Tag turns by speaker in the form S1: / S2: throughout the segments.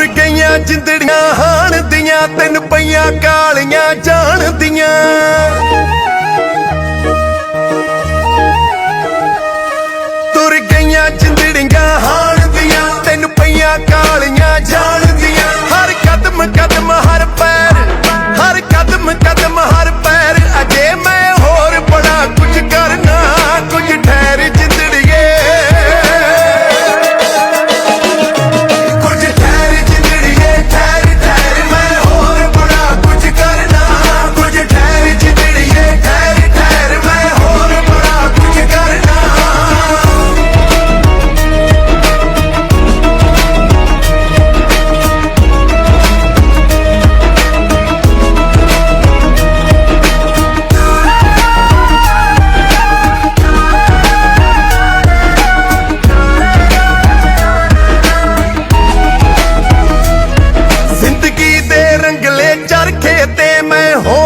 S1: ਤੁਰ ਗਈਆਂ ਜਿੰਦੜੀਆਂ ਹਾਣ ਦੀਆਂ ਤਿੰਨ ਪਈਆਂ ਕਾਲੀਆਂ ਜਾਣਦੀਆਂ। ਬੈਠੇ ਤੇ ਮੈਂ ਹੋ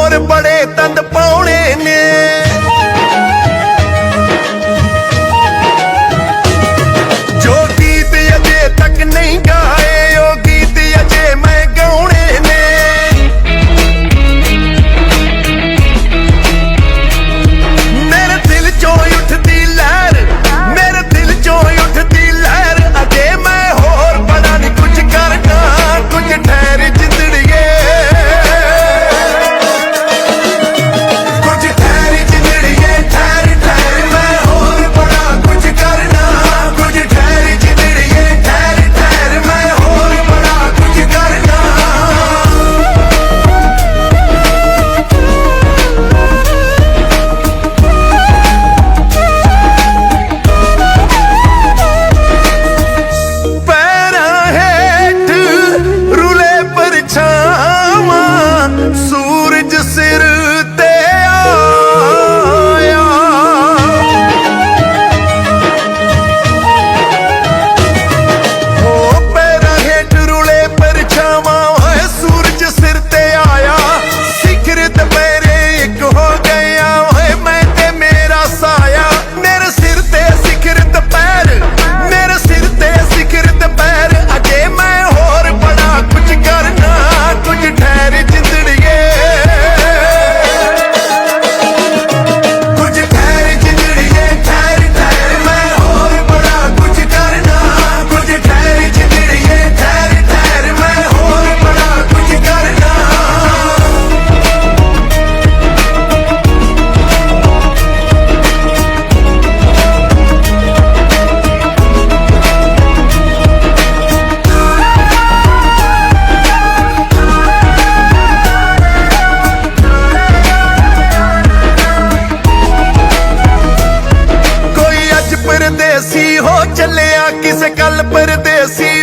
S1: ਕਿਸੇ ਕੱਲ ਪਰਦੇਸੀ